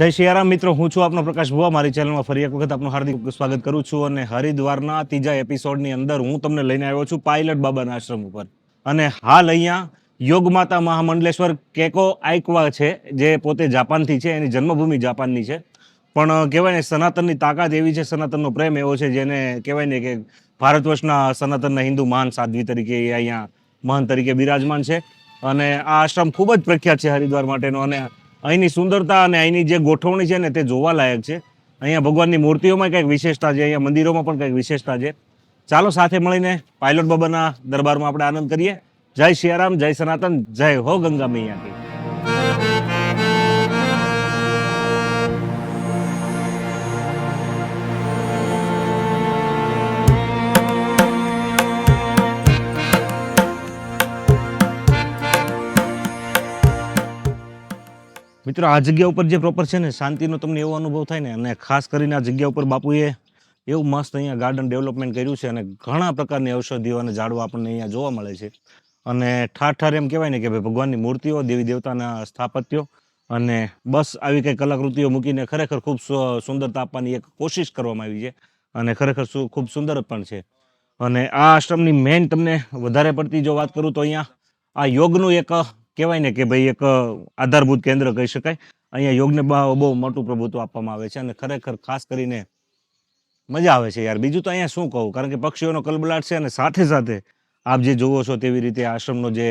જય શિયારામ મિત્રો, હું છું આપનો પ્રકાશ ભુવા. મારી ચેનલમાં ફરી એક વખત આપનું હાર્દિક સ્વાગત કરું છું અને હરિદ્વારના ત્રીજા એપિસોડની અંદર હું તમને લઈને આવ્યો છું પાયલટ બાબાના આશ્રમ ઉપર. અને હાલ અહીંયા યોગમાતા મહામંડલેશ્વર કેકો આઇકવા છે, જે પોતે જાપાનથી છે, એની જન્મભૂમિ જાપાનની છે. પણ કહેવાય ને સનાતનની તાકાત એવી છે, સનાતનનો પ્રેમ એવો છે, જેને કહેવાય ને કે ભારત વર્ષના સનાતનના હિન્દુ મહાન સાધ્વી તરીકે અહીંયા મહાન તરીકે બિરાજમાન છે. અને આ આશ્રમ ખૂબ જ પ્રખ્યાત છે હરિદ્વાર માટેનો અને અહીંની સુંદરતા અને અહીંની જે ગોઠવણી છે ને તે જોવા લાયક છે. અહીંયા ભગવાનની મૂર્તિઓમાં કંઈક વિશેષતા છે, અહીંયા મંદિરોમાં પણ કંઈક વિશેષતા છે. ચાલો સાથે મળીને પાયલોટ બાબાના દરબારમાં આપણે આનંદ કરીએ. જય સિયારામ જય સનાતન, જય હો ગંગા મૈયા મિત્રો, આ જગ્યા ઉપર જે પ્રોપર છે ને, શાંતિનો તમને એવો અનુભવ થાય ને, અને ખાસ કરીને આ જગ્યા ઉપર બાપુએ એવું મસ્ત અહીંયા ગાર્ડન ડેવલપમેન્ટ કર્યું છે અને ઘણા પ્રકારની ઔષધિઓ અને ઝાડવા આપણને અહીંયા જોવા મળે છે. અને ઠાર ઠાર એમ કહેવાય ને કે ભાઈ ભગવાનની મૂર્તિઓ, દેવી દેવતાના સ્થાપત્યો અને બસ આવી કંઈ કલાકૃતિઓ મૂકીને ખરેખર ખૂબ સુંદરતા આપવાની એક કોશિશ કરવામાં આવી છે અને ખરેખર ખૂબ સુંદર પણ છે. અને આ આશ્રમની મેઇન તમને વધારે પડતી જો વાત કરું તો અહીંયા આ યોગનું એક કહેવાય ને કે ભાઈ એક આધારભૂત કેન્દ્ર કહી શકાય. અહીંયા યોગને બહુ મોટું પ્રભુત્વ આપવામાં આવે છે અને ખરેખર ખાસ કરીને મજા આવે છે યાર. બીજું તો અહીંયા શું કહું? કારણ કે પક્ષીઓનો કલબલાટ છે અને સાથે સાથે આપ જે જોવો છો તેવી રીતે આશ્રમનો જે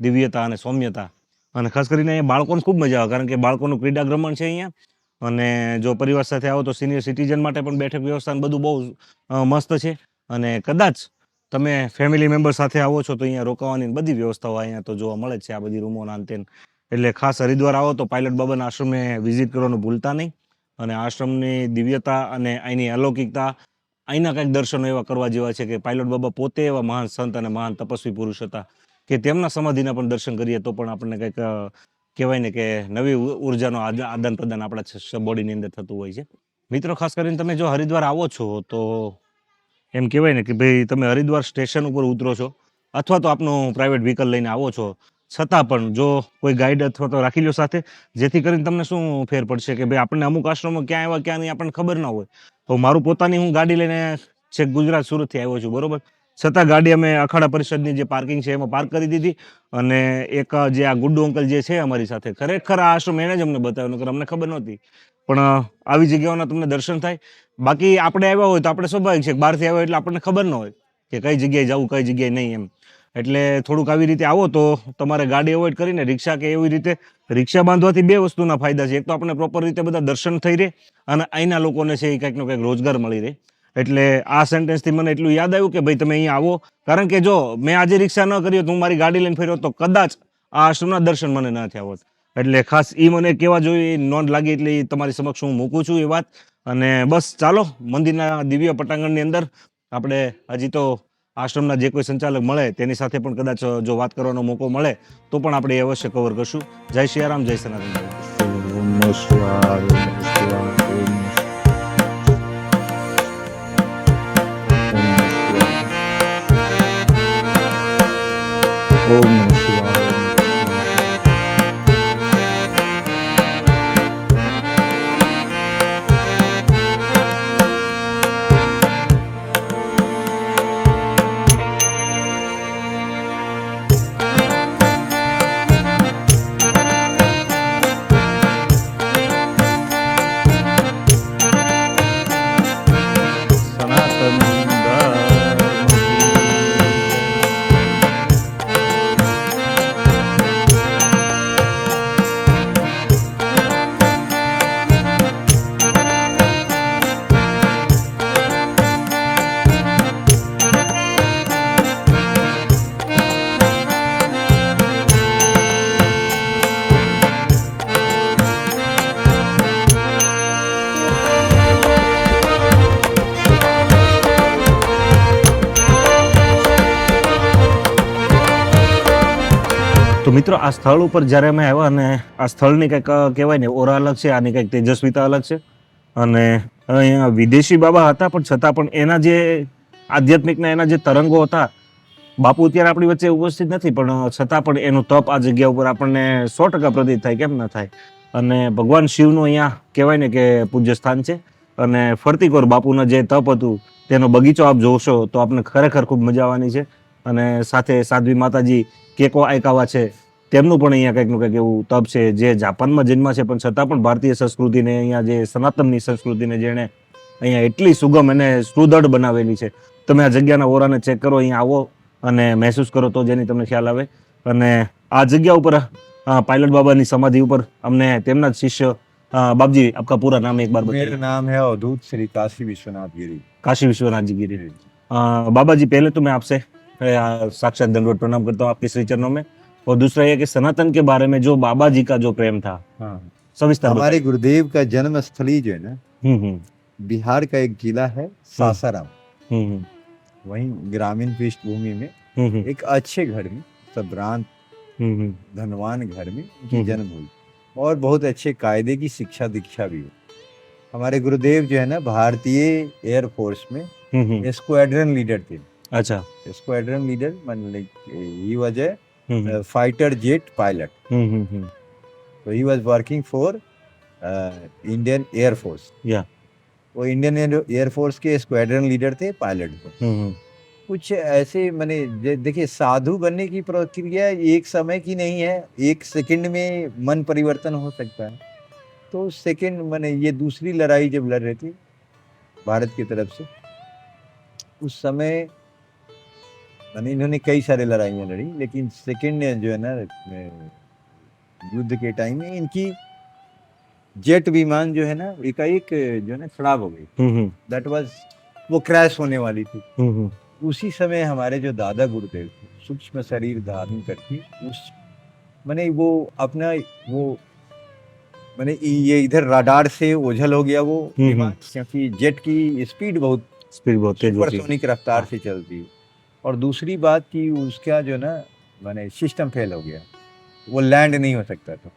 દિવ્યતા અને સૌમ્યતા અને ખાસ કરીને અહીંયા બાળકોને ખૂબ મજા આવે કારણ કે બાળકોનું ક્રીડા ભ્રમણ છે અહીંયા. અને જો પરિવાર સાથે આવો તો સિનિયર સિટીઝન માટે પણ બેઠક વ્યવસ્થા બધું બહુ મસ્ત છે. અને કદાચ તમે ફેમિલી મેમ્બર સાથે આવો છો તો અહીંયા રોકાવાની બધી વ્યવસ્થાઓ અહીંયા તો જોવા મળે છે આ બધી રૂમોના અંતે એટલે ખાસ હરિદ્વાર આવો તો પાયલટ બાબાના આશ્રમે વિઝિટ કરવાનું ભૂલતા નહીં. અને આશ્રમની દિવ્યતા અને અહીંની અલૌકિકતા, અહીંના કંઈક દર્શનો એવા કરવા જેવા છે કે પાયલોટ બાબા પોતે એવા મહાન સંત અને મહાન તપસ્વી પુરુષ હતા કે તેમના સમાધિના પણ દર્શન કરીએ તો પણ આપણને કંઈક કહેવાય ને કે નવી ઉર્જાનો આદા- આદાન પ્રદાન આપણા બોડીની અંદર થતું હોય છે. મિત્રો, ખાસ કરીને તમે જો હરિદ્વાર આવો છો તો એમ કહેવાય ને કે ભાઈ તમે હરિદ્વાર સ્ટેશન ઉપર ઉતરો છો, અથવા તો આપનું પ્રાઇવેટ વ્હીકલ લઈને આવો છો. છતાં પણ જો કોઈ ગાઈડ અથવા તો રાખી લો સાથે, જેથી કરીને તમને શું ફેર પડશે કે ભાઈ આપણને અમુક આશ્રમો ક્યાં આવ્યા, ક્યાં નહીં આપણને ખબર ના હોય. તો મારું પોતાની હું ગાડી લઈને છેક ગુજરાત સુરતથી આવ્યો છું, બરોબર? છતાં ગાડી અમે અખાડા પરિષદની જે પાર્કિંગ છે એમાં પાર્ક કરી દીધી અને એક જે આ ગુડ્ડુ અંકલ જે છે અમારી સાથે, ખરેખર આ આશ્રમ એને જ અમને બતાવ્યો, નકર અમને ખબર નહોતી. પણ આવી જગ્યાઓના તમને દર્શન થાય. બાકી આપણે આવ્યા હોય તો આપણે સ્વાભાવિક છે બહારથી આવ્યા એટલે આપણને ખબર ન હોય કે કઈ જગ્યાએ જવું, કઈ જગ્યાએ નહીં એમ. એટલે થોડુંક આવી રીતે આવો તો તમારે ગાડી અવોઇડ કરીને રિક્ષા કે એવી રીતે રિક્ષા બાંધવાથી બે વસ્તુના ફાયદા છે. એક તો આપણે પ્રોપર રીતે બધા દર્શન થઈ રહે અને અહીંના લોકોને છે એ કંઈકનો કંઈક રોજગાર મળી રહે. એટલે આ સેન્ટેન્સથી મને એટલું યાદ આવ્યું કે ભાઈ તમે અહીંયા આવો. કારણ કે જો મેં આજે રિક્ષા ન કરી હોત, હું મારી ગાડી લઈને ફર્યો તો કદાચ આ આશ્રમના દર્શન મને ન થયા હોત. એટલે ખાસ એ મને કેવા જોઈએ નોંધ લાગી એટલે તમારી સમક્ષ હું મૂકું છું એ વાત. અને બસ ચાલો, મંદિરના દિવ્ય પટાંગણની અંદર આપણે હજી તો આશ્રમના જે કોઈ સંચાલક મળે તેની સાથે પણ કદાચ જો વાત કરવાનો મોકો મળે, તો પણ આપણે એ અવશ્ય કવર કરશું. જય સિયારામ જય સનાતન ઓમ મિત્રો, આ સ્થળ ઉપર જ્યારે અમે આવ્યા અને આ સ્થળની કંઈક કહેવાય ને, ઓરા અલગ છે, આની કંઈક તેજસ્વીતા અલગ છે. અને અહીંયા વિદેશી બાબા હતા, પણ છતાં પણ એના જે આધ્યાત્મિકના એના જે તરંગો હતા, બાપુ અત્યારે આપણી વચ્ચે ઉપસ્થિત નથી, પણ છતાં પણ એનું તપ આ જગ્યા ઉપર આપણને સો ટકા પ્રતીત થાય, કેમ ના થાય? અને ભગવાન શિવનું અહીંયા કહેવાય ને કે પૂજ્ય સ્થાન છે. અને ફરતીકોર બાપુના જે તપ હતું, તેનો બગીચો આપ જોશો તો આપને ખરેખર ખૂબ મજા આવવાની છે. અને સાથે સાધ્વી માતાજી કેકો આયકાવા છે તેમનું પણ અહીંયા કંઈકનું કંઈક એવું તપ છે જે જાપાનમાં જન્મ છે પણ છતાં પણ ભારતીય સંસ્કૃતિને અહીંયા જે સનાતનની સંસ્કૃતિને જેણે અહીંયા એટલી સુગમ અને સુદૃઢ બનાવેલી છે. તમે આ જગ્યાના ઓરાને ચેક કરો અહીંયા આવો અને મહેસૂસ કરો તો જેની તમને ખ્યાલ આવે. અને આ જગ્યા ઉપર પાયલટ બાબાની સમાધિ ઉપર અમને તેમના જ શિષ્ય બાપજી આપકા પૂરા નામ એક વાર મેરા નામ હે અવધૂત શ્રી કાશી વિશ્વનાથ ગિરી. કાશી વિશ્વનાથ ગિરી. બાબાજી પહેલે તો મેં આપશે. साक्षात दंडवत प्रणाम करता हूँ आपके श्री चरणों में। और दूसरा ये कि सनातन के बारे में जो बाबा जी का जो प्रेम था हाँ। सविस्तर हमारे गुरुदेव का जन्म स्थली जो है ना हम्म हम्म। बिहार का एक जिला है सासाराम। हम्म हम्म, वहीं ग्रामीण पृष्ठभूमि में हम्म हम्म, एक अच्छे घर में संभ्रांत हम्म हम्म, धनवान घर में। उनकी जन्म हुई। और बहुत अच्छे कायदे की शिक्षा दीक्षा भी हुई। हमारे गुरुदेव जो है ना भारतीय एयरफोर्स में स्क्वाड्रन लीडर थे। अच्छा। स्क्वाड्रन लीडर मतलब he was a fighter jet pilot was working for uh, Indian Air Force. Yeah. वो इंडियन एयर फोर्स के स्क्वाड्रन लीडर थे पायलट को। हम्म हम्म, कुछ ऐसे मैंने देखिए साधु बनने की प्रक्रिया एक समय की नहीं है एक सेकंड में मन परिवर्तन हो सकता है। तो सेकंड मैंने ये दूसरी लड़ाई जब लड़ रही थी भारत की तरफ़ से उस समय मैंने इन्होंने कई सारे लड़ाइयाँ लड़ी लेकिन सेकंड जो है ना युद्ध के टाइम में इनकी जेट विमान जो है ना इनका एक जो है ना खराब हो गई। हम्म हम्म, दैट वाज वो क्रैश होने वाली थी। हम्म हम्म, उसी समय हमारे जो दादा गुरुदेव थे सूक्ष्म शरीर धारण करके उस मैंने वो अपना वो मैंने ये इधर राडार से ओझल हो गया वो हम्म, विमान हम्म। क्योंकि जेट की स्पीड बहुत स्पीड बहुत तेज रफ्तार से चलती। है और दूसरी बात कि उसका जो ना मैंने सिस्टम फेल हो गया वो लैंड नहीं हो सकता था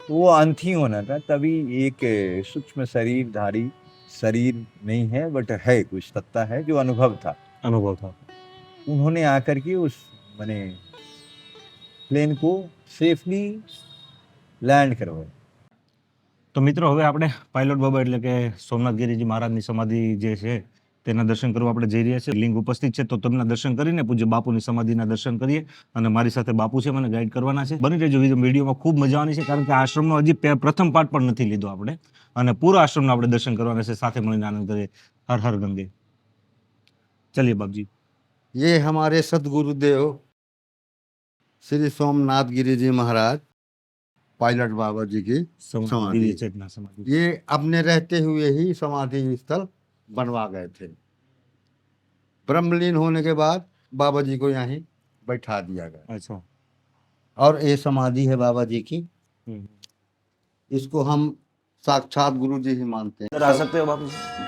तो वो अंत ही होना था तभी एक अ, सूक्ष्म शरीरधारी शरीर नहीं है बट है कुछ सत्ता है जो अनुभव था अनुभव था उन्होंने आकर के उस मैंने प्लेन को सेफली लैंड करवाया તો મિત્રો હવે આપણે પાયલોટ બાબા એટલે કે સોમનાથ ગિરિજી મહારાજની સમાધિ જે છે તેના દર્શન કરવા આપણે જઈ રહ્યા છીએ. લિંગ ઉપસ્થિત છે તો તમને દર્શન કરીને પૂજ્ય બાપુની સમાધિના દર્શન કરીએ અને મારી સાથે બાપુ છે મને ગાઈડ કરવાના છે. બની રહેજો વિડીયોમાં ખૂબ મજા આવવાની છે કારણ કે આશ્રમનો હજી પ્રથમ પાઠ પણ નથી લીધો આપણે. અને પૂરો આશ્રમનો આપણે દર્શન કરવાના છે સાથે મળીને આનંદ કરીએ. હર હર ગંગે. ચલિએ બાપજી. ये हमारे सदगुरुदेव श्री सोमनाथ गिरी जी महाराज पायलट बाबा जी की समाधि ये अपने रहते हुए ही समाधि स्थल बनवा गए थे। ब्रह्मलीन होने के बाद बाबा जी को यहीं बैठा दिया गया। अच्छा। और ये समाधि है बाबा जी की। हम्म। इसको हम साक्षात गुरु जी ही मानते हैं। आ सकते हो बाबू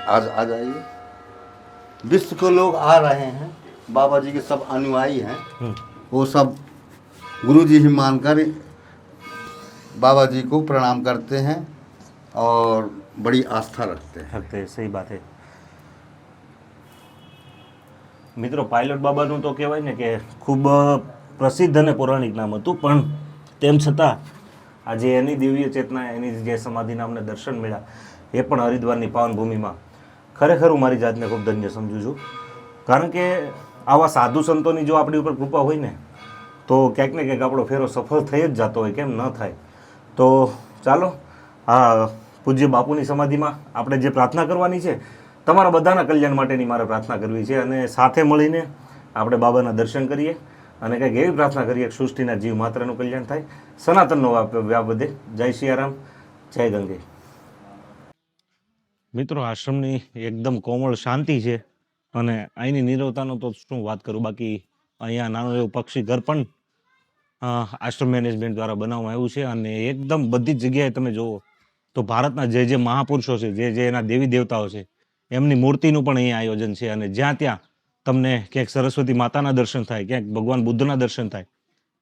आज आ जाइए। विश्व के लोग आ रहे हैं। बाबा जी के सब अनुयायी हैं। हम्म। वो सब गुरु जी ही मानकर बाबा जी को प्रणाम करते हैं और बड़ी आस्था रखते हैं। रखते सही बात है। મિત્રો પાયલોટ બાબાનું તો કહેવાય ને કે ખૂબ પ્રસિદ્ધ અને પૌરાણિક નામ હતું, પણ તેમ છતાં આજે એની દિવ્ય ચેતના, એની જે સમાધિના અમને દર્શન મળ્યા, એ પણ હરિદ્વારની પાવનભૂમિમાં. ખરેખર હું મારી જાતને ખૂબ ધન્ય સમજું છું. કારણ કે આવા સાધુ સંતોની જો આપણી ઉપર કૃપા હોય ને, તો ક્યાંક ને ક્યાંક આપણો ફેરો સફળ થઈ જ જતો હોય, કેમ ન થાય? તો ચાલો, આ પૂજ્ય બાપુની સમાધિમાં આપણે જે પ્રાર્થના કરવાની છે તમારા બધાના કલ્યાણ માટેની મારે પ્રાર્થના કરવી છે અને સાથે મળીને આપણે બાબાના દર્શન કરીએ અને કંઈક એવી પ્રાર્થના કરીએ કે સૃષ્ટિના જીવ માત્રનું કલ્યાણ થાય. સનાતનનો વ્યાપ વધે. જય સિયારામ જય ગંગે. મિત્રો, આશ્રમની એકદમ કોમળ શાંતિ છે અને અહીંની નિરવતાનો તો શું વાત કરું? બાકી અહીંયા નાનું એવું પક્ષી ઘર પણ આશ્રમ મેનેજમેન્ટ દ્વારા બનાવવામાં આવ્યું છે અને એકદમ બધી જ જગ્યાએ તમે જુઓ તો ભારતના જે જે મહાપુરુષો છે, જે જે એના દેવી દેવતાઓ છે એમની મૂર્તિનું પણ અહીંયા આયોજન છે અને જ્યાં ત્યાં તમને ક્યાંક સરસ્વતી માતાના દર્શન થાય, ક્યાંક ભગવાન બુદ્ધના દર્શન થાય,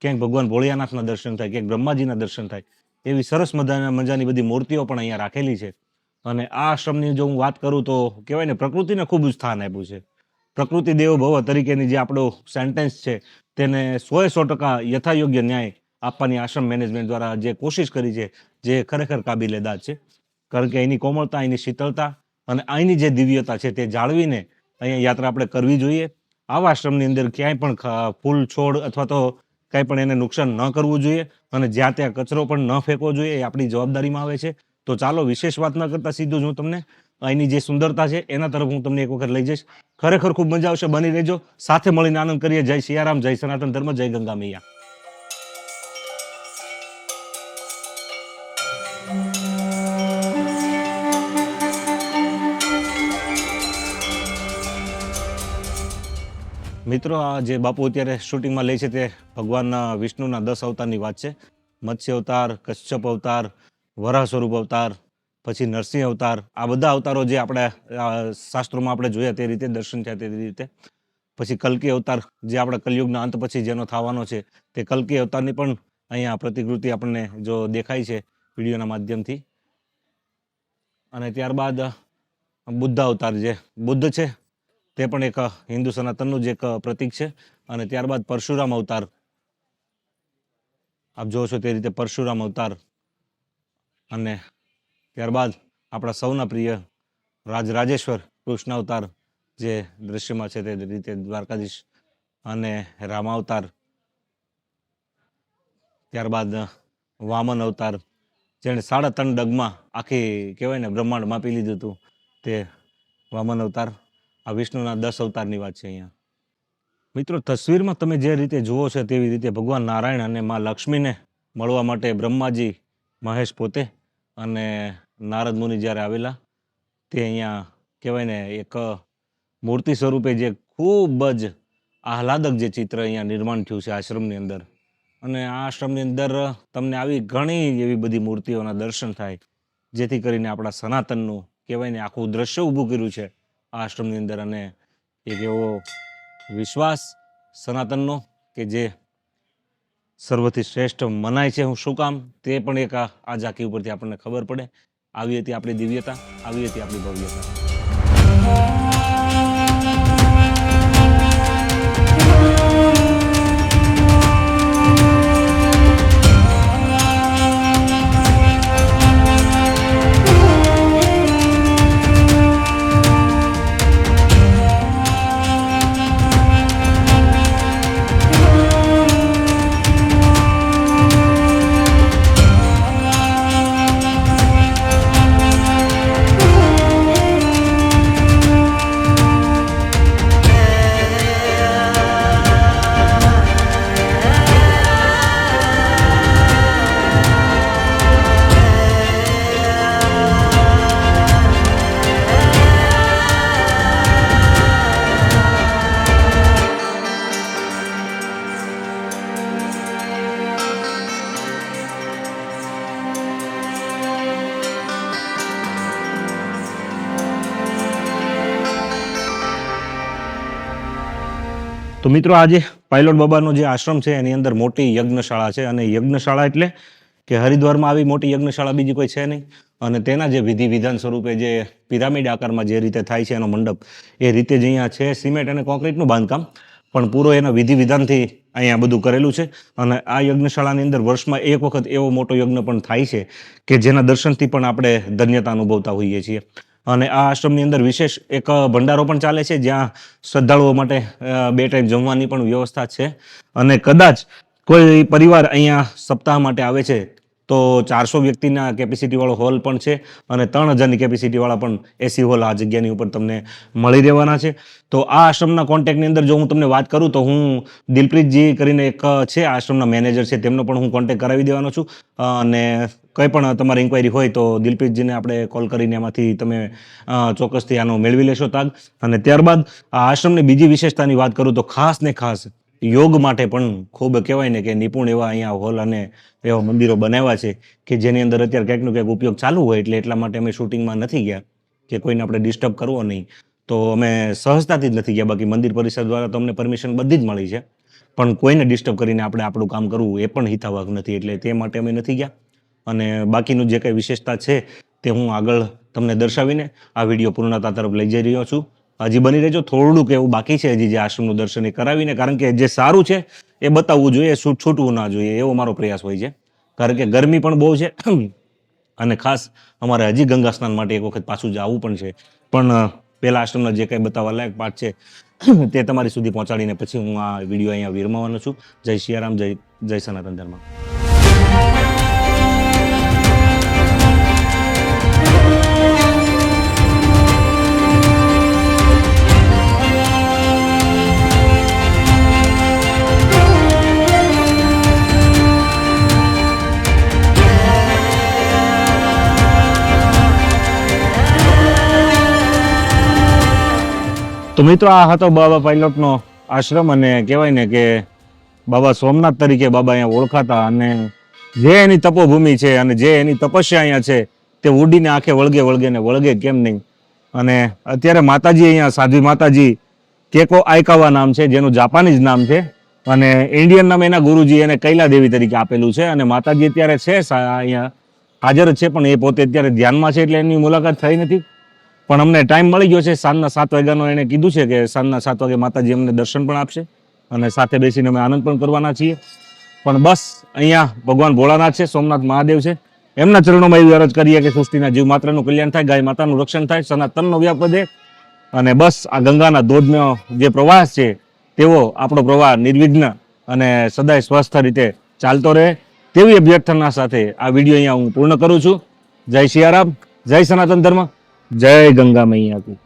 ક્યાંક ભગવાન ભોળિયાનાથના દર્શન થાય, ક્યાંક બ્રહ્માજીના દર્શન થાય, એવી સરસ મજાના મજાની બધી મૂર્તિઓ પણ અહીંયા રાખેલી છે. અને આ આશ્રમની જો હું વાત કરું તો કહેવાય ને પ્રકૃતિને ખૂબ જ સ્થાન આપ્યું છે. પ્રકૃતિ દેવો ભવ તરીકેની જે આપણો સેન્ટેન્સ છે તેને સોએ સો ટકા યથાયોગ્ય ન્યાય આપવાની આશ્રમ મેનેજમેન્ટ દ્વારા જે કોશિશ કરી છે, જે ખરેખર કાબિલેદાદ છે. કારણ કે એની કોમળતા, એની શીતળતા અને અહીંની જે દિવ્યતા છે તે જાળવીને અહીંયા યાત્રા આપણે કરવી જોઈએ. આવા આશ્રમની અંદર ક્યાંય પણ ફૂલ છોડ અથવા તો કાંઈ પણ એને નુકસાન ન કરવું જોઈએ અને જ્યાં ત્યાં કચરો પણ ન ફેંકવો જોઈએ એ આપણી જવાબદારીમાં આવે છે. તો ચાલો વિશેષ વાત ન કરતા સીધું જ હું તમને અહીંની જે સુંદરતા છે એના તરફ હું તમને એક વખત લઈ જઈશ. ખરેખર ખૂબ મજા આવશે. બની રહેજો. સાથે મળીને આનંદ કરીએ. જય સિયારામ, જય સનાતન ધર્મ, જય ગંગા મૈયા. મિત્રો, આ જે બાપુ અત્યારે શૂટિંગમાં લે છે તે ભગવાન વિષ્ણુના દસ અવતારની વાત છે. મત્સ્ય અવતાર, કશ્યપ અવતાર, વરાહ સ્વરૂપ અવતાર, પછી નરસિંહ અવતાર. આ બધા અવતારો જે આપણે શાસ્ત્રોમાં આપણે જોયા તે રીતે, દર્શન થયા તે રીતે. પછી કલ્કી અવતાર, જે આપણા કલયુગના અંત પછી જેનો થવાનો છે, તે કલ્કી અવતારની પણ અહીંયા પ્રતિકૃતિ આપણને જો દેખાય છે વિડીયોના માધ્યમથી. અને ત્યારબાદ, બુદ્ધ અવતાર જે, બુદ્ધ છે તે પણ એક હિન્દુ સનાતનનું જ એક પ્રતીક છે. અને ત્યારબાદ પરશુરામ અવતાર. આપ જોવો છો તે રીતે પરશુરામ અવતાર. અને ત્યારબાદ આપણા સૌના પ્રિય રાજરાજેશ્વર કૃષ્ણ અવતાર, જે દૃશ્યમાં છે તે રીતે દ્વારકાધીશ અને રામાવતાર ત્યારબાદ વામન અવતાર, જેણે સાડા ત્રણ ડગમાં આખી, કહેવાય ને, બ્રહ્માંડ માપી લીધું હતું તે વામન અવતાર. આ વિષ્ણુના દસ અવતારની વાત છે અહીંયા. મિત્રો, તસવીરમાં તમે જે રીતે જુઓ છો તેવી રીતે ભગવાન નારાયણ અને મા લક્ષ્મીને મળવા માટે બ્રહ્માજી, મહેશ પોતે અને નારદ મુનિ જ્યારે આવેલા, તે અહીંયા કહેવાય ને એક મૂર્તિ સ્વરૂપે જે ખૂબ જ આહલાદક જે ચિત્ર અહીંયા નિર્માણ થયું છે આશ્રમની અંદર. અને આ આશ્રમની અંદર તમને આવી ઘણી એવી બધી મૂર્તિઓના દર્શન થાય, જેથી કરીને આપણા સનાતનનું કહેવાય ને આખું દ્રશ્ય ઊભું કર્યું છે. આશ્રમની અંદર અને એક એવો વિશ્વાસ સનાતનનો કે જે સર્વથી શ્રેષ્ઠ મનાય છે હું શું કામ, તે પણ એક આ ઝાંકી ઉપરથી આપણને ખબર પડે. આવી હતી આપણી દિવ્યતા, આવી હતી આપણી ભવ્યતા. તો મિત્રો આજે પાયલોટ બાબાનો જે આશ્રમ છે, એની અંદર મોટી યજ્ઞશાળા છે અને યજ્ઞશાળા એટલે કે હરિદ્વારમાં આવી મોટી યજ્ઞશાળા બીજી કોઈ છે નહીં. અને તેના જે વિધિ વિધાન સ્વરૂપે જે પિરામિડ આકારમાં જે રીતે થાય છે એનો મંડપ, એ રીતે જ અહીંયા છે. સિમેન્ટ અને કોન્ક્રીટનું બાંધકામ, પણ પૂરો એના વિધિ વિધાનથી અહીંયા બધું કરેલું છે. અને આ યજ્ઞશાળાની અંદર વર્ષમાં એક વખત એવો મોટો યજ્ઞ પણ થાય છે કે જેના દર્શનથી પણ આપણે ધન્યતા અનુભવતા હોઈએ છીએ. અને આ આશ્રમની અંદર વિશેષ એક ભંડારો પણ ચાલે છે, જ્યાં શ્રદ્ધાળુઓ માટે બે ટાઈમ જમવાની પણ વ્યવસ્થા છે. અને કદાચ કોઈ પરિવાર અહીંયા સપ્તાહ માટે આવે છે, તો ચારસો વ્યક્તિના કેપેસિટીવાળો હોલ પણ છે અને ત્રણ હજારની કેપેસિટીવાળા પણ એસી હોલ આ જગ્યાની ઉપર તમને મળી રહેવાના છે. તો આ આશ્રમના કોન્ટેક્ટની અંદર જો હું તમને વાત કરું, તો હું દિલપ્રીતજી કરીને એક છે, આશ્રમના મેનેજર છે, તેમનો પણ હું કોન્ટેક્ટ કરાવી દેવાનો છું. અને કંઈ પણ તમારી ઇન્ક્વાયરી હોય તો દિલપ્રીતજીને આપણે કોલ કરીને એમાંથી તમે ચોક્કસથી આનો મેળવી લેશો તાગ. અને ત્યારબાદ આ આશ્રમની બીજી વિશેષતાની વાત કરું તો ખાસ ને ખાસ યોગ માટે પણ ખૂબ કહેવાય ને કે નિપુણ એવા અહીંયા હોલ અને એવા મંદિરો બનાવ્યા છે કે જેની અંદર અત્યારે ક્યાંક નો ક્યાંક ઉપયોગ ચાલુ હોય એટલે એટલા માટે અમે શૂટિંગમાં નથી ગયા કે કોઈને આપણે ડિસ્ટર્બ કરવો નહીં. તો અમે સહજતાથી જ નથી ગયા, બાકી મંદિર પરિસર દ્વારા તો અમને પરમિશન બધી જ મળી છે. પણ કોઈને ડિસ્ટર્બ કરીને આપણે આપણું કામ કરવું એ પણ હિતાવક નથી એટલે તે માટે અમે નથી ગયા. અને બાકીનું જે કંઈ વિશેષતા છે તે હું આગળ તમને દર્શાવીને આ વીડિયો પૂર્ણતા તરફ લઈ જઈ રહ્યો છું. હજી બની રહેજો, થોડુંક એવું બાકી છે હજી જે આશ્રમનું દર્શન કરાવીને, કારણ કે જે સારું છે એ બતાવવું જોઈએ છૂટવું ના જોઈએ, એવો મારો પ્રયાસ હોય છે. કારણ કે ગરમી પણ બહુ છે અને ખાસ અમારે હજી ગંગા સ્નાન માટે એક વખત પાછું જવું પણ છે. પણ પહેલા આશ્રમના જે કંઈ બતાવવા લાયક પાઠ છે તે તમારી સુધી પહોંચાડીને પછી હું આ વીડિયો અહીંયા વિરમાવાનો છું. જય શિયારામ, જય જય સનાતન ધર્મ. તો મિત્રો આ હતો બાબા પાયલોટનો આશ્રમ અને કહેવાય ને કે બાબા સોમનાથ તરીકે બાબા અહીંયા ઓળખાતા અને જે એની તપોભૂમિ છે અને જે એની તપસ્યા અહીંયા છે તે ઉડીને આંખે વળગે વળગે ને વળગે કેમ નહીં? અને અત્યારે માતાજી અહીંયા, સાધ્વી માતાજી, કેકો આયકાવા નામ છે, જેનું જાપાનીઝ નામ છે અને ઇન્ડિયન નામ એના ગુરુજી એને કૈલા દેવી તરીકે આપેલું છે અને માતાજી અત્યારે છે અહીંયા હાજર જ છે, પણ એ પોતે અત્યારે ધ્યાનમાં છે એટલે એની મુલાકાત થઈ નથી. પણ અમને ટાઈમ મળી ગયો છે. સાંજના સાત વાગ્યાનો એણે કીધું છે કે સાંજના સાત વાગે માતાજી અમને દર્શન પણ આપશે અને સાથે બેસીને અમે આનંદ પણ કરવાના છીએ. પણ બસ, અહીંયા ભગવાન ભોળાનાથ છે, સોમનાથ મહાદેવ છે. એમના ચરણોમાં એવી અરજ કરીએ કે સૃષ્ટિના જીવ માત્રનું કલ્યાણ થાય, ગાય માતાનું રક્ષણ થાય, સનાતનનો વ્યાપ વધે અને બસ, આ ગંગાના ધોધનો જે પ્રવાસ છે, તેવો આપણો પ્રવાહ નિર્વિઘ્ન અને સદાય સ્વસ્થ રીતે ચાલતો રહે તેવી અભ્યર્થના સાથે આ વીડિયો અહીંયા હું પૂર્ણ કરું છું. જય શિયારામ, જય સનાતન ધર્મ. જય ગંગા મૈયા કી.